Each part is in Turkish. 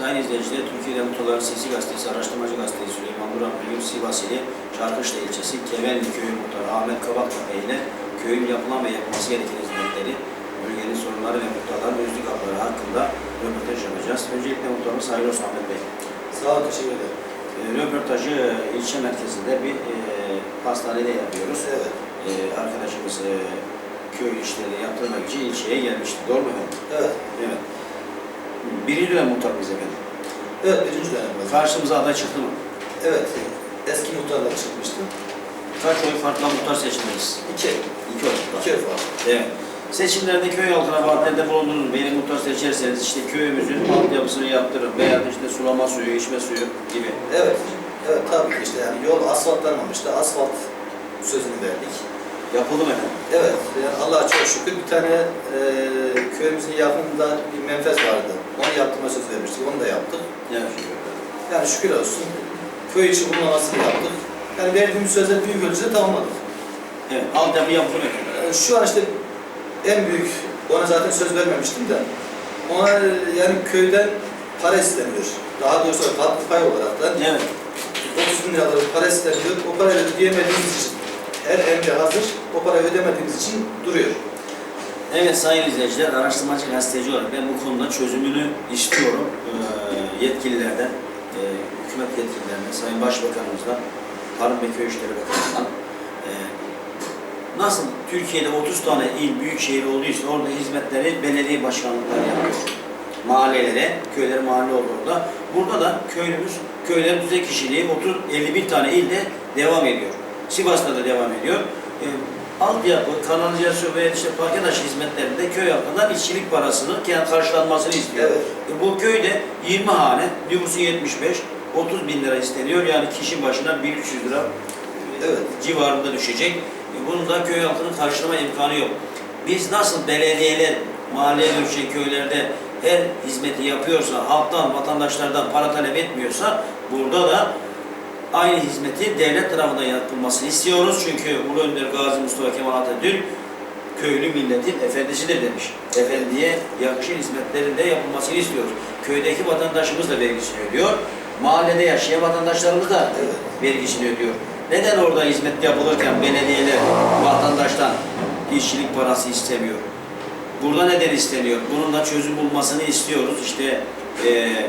Sayın izleyiciler, Türkiye'de Muhtarların Sesi Gazetesi, Araştırmacı Gazetesi Süleyman Duran Bugün Sivas ili Çarkışla ilçesi Kemerli Köyü Muhtarı Ahmet Kabaktepe ile köyün yapılan ve yapılması gereken hizmetleri, bölgenin sorunları ve muhtarların özlük hakları hakkında röportaj yapacağız. Öncelikle muhtarımız hayırlı olsun Ahmet Bey. Sağ olun, teşekkür ederim. E, röportajı ilçe merkezinde bir e, hastanede yapıyoruz. Evet, E, arkadaşımız e, köy işleri yaptırmak için ilçeye gelmişti. Doğru mu efendim? evet. Evet. Birinci dönem muhtarımız efendim. Evet, birinci dönem var. Karşımıza aday çıktı mı? Evet, eski muhtarlar çıkmıştı. Kaç oy farkla muhtar seçildiniz? İki, İki oy farkla. iki fark. Evet. Seçimlerde köy halkına vaatlerde bulundunuz. Beni muhtar seçerseniz işte köyümüzün altyapısını yaptırın veya işte sulama suyu, içme suyu gibi. Evet, evet tabii ki işte yani yol asfaltlanmamıştı. Asfalt sözünü verdik. Yapıldı mı efendim? Evet, yani Allah'a çok şükür bir tane e, köyümüzün yakınında bir menfez vardı. Onu yaptırma söz vermiştik, onu da yaptık. Evet. Yani şükür olsun köy içi bulunmasını yaptık. Yani verdiğimiz sözleri büyük ölçüde tamamladık. Evet. Altyapı yapıldı mı efendim? Ee, Şu an işte en büyük, ona zaten söz vermemiştim de, ona e, yani köyden para isteniyor. Daha doğrusu katkı pay olarak da Evet. 30 bin liralık para isteniyor. O parayı ödeyemediğimiz için, her emri hazır, o parayı ödemediğimiz için duruyor. Evet sayın izleyiciler, araştırmacı gazeteci olarak ben bu konuda çözümünü istiyorum. Ee, yetkililerden, e, hükümet yetkililerinden, Sayın Başbakanımızdan, Tarım ve Köy İşleri Bakanı'ndan e, nasıl Türkiye'de 30 tane il, büyük şehir olduysa orada hizmetleri belediye başkanlıkları yapıyor. Mahallelere, köyler mahalle oldu orada. Burada da köylümüz, köylerin düzey kişiliği 30, 51 tane ilde devam ediyor. Sivas'ta da devam ediyor. E, altyapı, kanalizasyon ve işte parke taşı hizmetlerinde köy halkından işçilik parasını kendi karşılanmasını istiyor. Evet. E, bu köyde 20 hane, nüfusu 75, 30 bin lira isteniyor. Yani kişi başına 1300 lira Evet. civarında düşecek. E, Bunun da köy halkının karşılama imkanı yok. Biz nasıl belediyeler mahalleye dönüşen köylerde her hizmeti yapıyorsa, halktan, vatandaşlardan para talep etmiyorsa burada da aynı hizmeti devlet tarafından yapılmasını istiyoruz. Çünkü Ulu Önder Gazi Mustafa Kemal Atatürk köylü milletin efendisidir demiş. Efendiye yakışır hizmetlerin de yapılmasını istiyoruz. Köydeki vatandaşımız da vergisini ödüyor. Mahallede yaşayan vatandaşlarımız da vergisini ödüyor. Neden orada hizmet yapılırken belediyeler vatandaştan işçilik parası istemiyor? Burada neden isteniyor? Bunun da çözüm bulmasını istiyoruz. İşte eee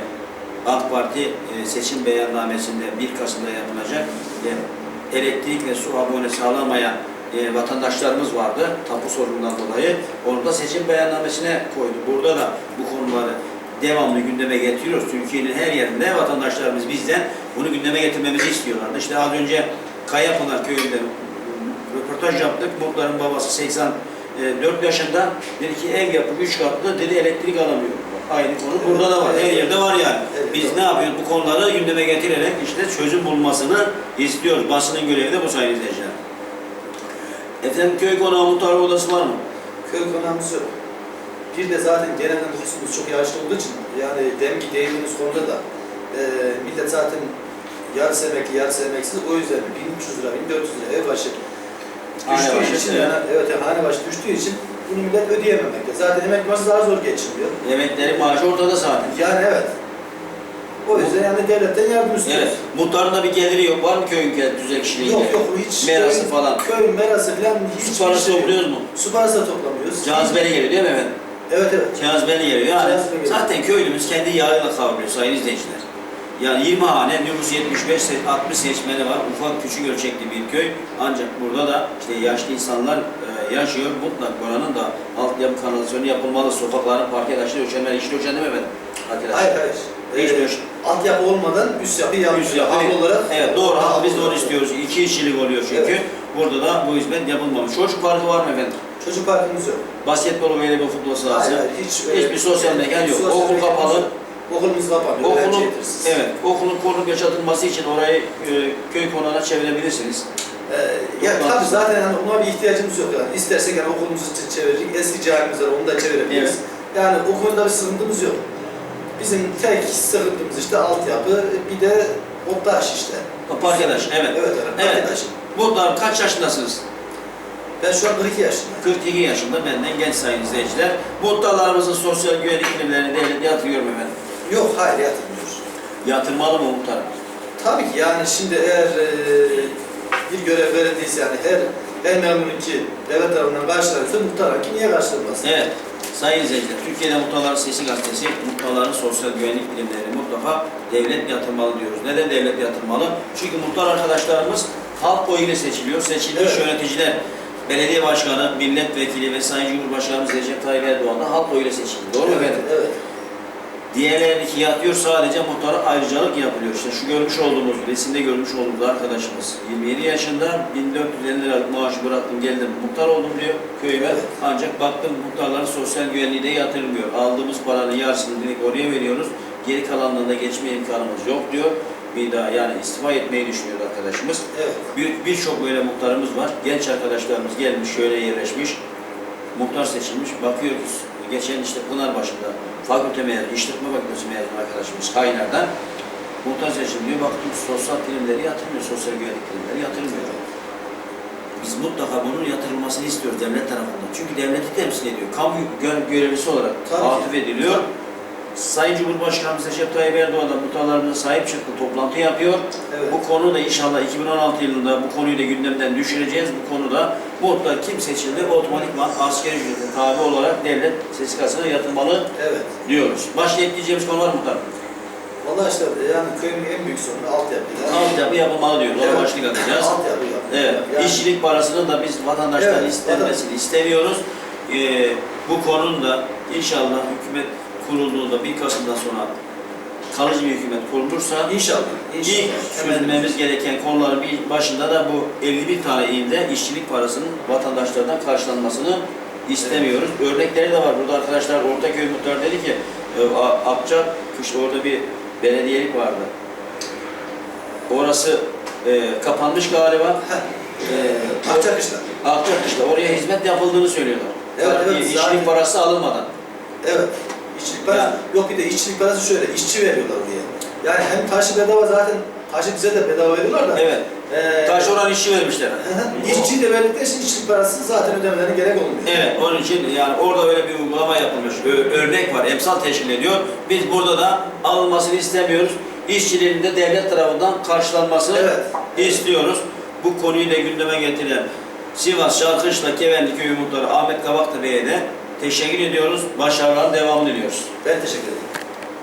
AK Parti eee, seçim beyannamesinde 1 Kasım'da yapılacak eee, elektrik ve su abonesi alamayan eee, vatandaşlarımız vardı tapu sorunundan dolayı. Onu da seçim beyannamesine koydu. Burada da bu konuları devamlı gündeme getiriyoruz. Türkiye'nin her yerinde vatandaşlarımız bizden bunu gündeme getirmemizi istiyorlardı. İşte az önce Kayapınar köyünde röportaj yaptık. Muhtarın babası 84 yaşında. Dedi ki ev yapıp 3 katlı dedi elektrik alamıyor. Aynı konu burada da var. Her yerde var yani. Evet, Biz doğru. ne yapıyoruz? Bu konuları gündeme getirerek işte çözüm bulmasını istiyoruz. Basının görevi de bu sayın izleyiciler. Efendim köy konağı muhtar odası var mı? Köy konağımız yok. Bir de zaten genel nüfusumuz çok yaşlı olduğu için yani deminki değindiğimiz konuda da e, millet zaten yarısı emekli, yarısı emeksiz. O yüzden 1300 lira, 1400 lira ev başı Hane düştüğü başı, için, evet. yani, evet, yani hane başı düştüğü için bunu millet ödeyememekte. Zaten emekli maaşı daha zor geçiniyor. Emekleri maaşı ortada zaten. Yani evet. O yüzden yani devletten yardım istiyoruz. Evet. Muhtarın da bir geliri yok. Var mı köyün düzek kişiliğinde? Yok yok hiç. Merası köy- falan. Köy merası falan hiç. Su parası topluyoruz mu? Su parası da toplamıyoruz. Cazibeli geliyor değil mi efendim? Evet evet. Cazibeli geliyor. Yani Cazibeli zaten köylümüz kendi yağıyla kavruluyor sayın izleyiciler. Yani 20 hane, nüfus 75, se- 60 seçmeni var. Ufak küçük ölçekli bir köy. Ancak burada da işte yaşlı insanlar e, yaşıyor. Mutlak buranın da altyapı kanalizasyonu yapılmalı. Sokakların parke taşları ölçenler işli ölçen? Arkadaşlar. Hayır hayır. Hiç Ee, altyapı olmadan üst yapı yapıyor. Üst yapı- Haklı olarak. Evet doğru. Haklı Biz de onu istiyoruz. İki işçilik oluyor çünkü. Evet. Burada da bu hizmet yapılmamış. Çocuk parkı var mı efendim? Çocuk parkımız yok. Basketbol, voleybol, futbol sahası. Hayır, hayır, hiç, Hiçbir sosyal mekan yok. sosyal Okul kapalı. yok. Okulumuz kapanıyor. Okulun, evet, okulun konup yaşatılması için orayı e, köy konağına çevirebilirsiniz. Ee, ya tabii zaten yani ona bir ihtiyacımız yok yani. İstersek yani okulumuzu ç- çevirecek. Eski camimiz var onu da çevirebiliriz. Evet. Yani o konuda bir sıkıntımız yok. Bizim tek sıkıntımız işte altyapı bir de o taş işte. Park arkadaş, evet. Evet, evet. Evet. Muhtar kaç yaşındasınız? Ben şu an 42 yaşındayım. 42 yaşında benden genç sayın izleyiciler. Muhtarlarımızın sosyal güvenlik primlerini devlet yatırıyor mu efendim? Yok hayır yatırmıyor. Yatırmalı mı muhtarım? Tabii ki yani şimdi eğer e, bir görev verildiyse yani her her memurun ki devlet tarafından karşılanırsa muhtar ki niye karşılanmasın? Evet. Sayın izleyiciler, Türkiye'de Muhtarların Sesi Gazetesi, muhtarların sosyal güvenlik bilimleri mutlaka devlet yatırmalı diyoruz. Neden devlet yatırmalı? Çünkü muhtar arkadaşlarımız halk oyuyla seçiliyor. Seçilmiş Evet. yöneticiler, belediye başkanı, milletvekili ve Sayın Cumhurbaşkanımız Recep Tayyip Erdoğan da halk oyuyla seçildi. Doğru mu evet, efendim? evet. Diğerlerinki yatıyor sadece muhtara ayrıcalık yapılıyor. İşte şu görmüş olduğumuz, resimde görmüş olduğumuz arkadaşımız 27 yaşında 1450 liralık maaşı bıraktım geldim muhtar oldum diyor köyüme. Ancak baktım muhtarların sosyal güvenliği de yatırılmıyor. Aldığımız paranın yarısını direkt oraya veriyoruz. Geri kalanından da geçme imkanımız yok diyor. Bir daha yani istifa etmeyi düşünüyor arkadaşımız. evet. Bir- Birçok böyle muhtarımız var. Genç arkadaşlarımız gelmiş şöyle yerleşmiş. Muhtar seçilmiş. Bakıyoruz. Geçen işte Pınarbaşı'nda fakülte mezunu, işletme fakültesi mezunu arkadaşımız Kaynar'dan muhtar seçildi diyor. Baktım sosyal primleri yatırmıyor. Sosyal güvenlik primleri yatırmıyor. Biz mutlaka bunun yatırılmasını istiyoruz devlet tarafından. Çünkü devleti temsil ediyor. Kamu gö- görevlisi olarak Tabii atıf ediliyor. Sayın Cumhurbaşkanımız Recep Tayyip Erdoğan da muhtarlarımıza sahip çıktı, toplantı yapıyor. Evet. Bu konu da inşallah 2016 yılında bu konuyu da gündemden düşüreceğiz. Bu konuda muhtar kim seçildi otomatikman asgari ücrete tabi olarak devlet sesikasına yatırmalı Evet. diyoruz. Başka ekleyeceğimiz konu var mı? Vallahi işte yani köyün en büyük sorunu altyapı. Altyapı yapılmalı diyoruz. Ona Evet. başlık atacağız. Altyapı yapı. Evet, Yani- işçilik parasını da biz vatandaştan Evet, istenmesini istemiyoruz. Ee, bu konunun da inşallah hükümet kurulduğunda 1 Kasım'dan sonra kalıcı bir hükümet kurulursa İnşallah. İlk İnşallah. çözmemiz gereken konuların bir başında da bu 51 tane ilde işçilik parasının vatandaşlardan karşılanmasını istemiyoruz. Örnekleri de var. Burada arkadaşlar Ortaköy Muhtar dedi ki e, A- Akça kış orada bir belediyelik vardı. Orası e, kapanmış galiba. E, Akçakışla. Akçakış'ta oraya hizmet yapıldığını söylüyorlar. Evet, Yani evet, işçilik zaten- parası alınmadan. Evet. İşçilik parası. Yani. Yok bir de işçilik parası şöyle. işçi veriyorlar oraya. Yani hem taşı bedava zaten taşı bize de bedava veriyorlar da. Evet. Ee, Taş oran işçi vermişler. İşçi de verdikleri için işçilik parası zaten ödemelerine gerek olmuyor. Evet, onun için yani orada öyle bir uygulama yapılmış, ö- örnek var, emsal teşkil ediyor. Biz burada da alınmasını istemiyoruz. İşçilerin de devlet tarafından karşılanmasını Evet. istiyoruz. Bu konuyu da gündeme getiren Sivas Şarkışla Kevenli Köyü Muhtarı Ahmet Kavaktepe'ye de teşekkür ediyoruz. Başarılar devamını diliyoruz. Ben teşekkür ederim.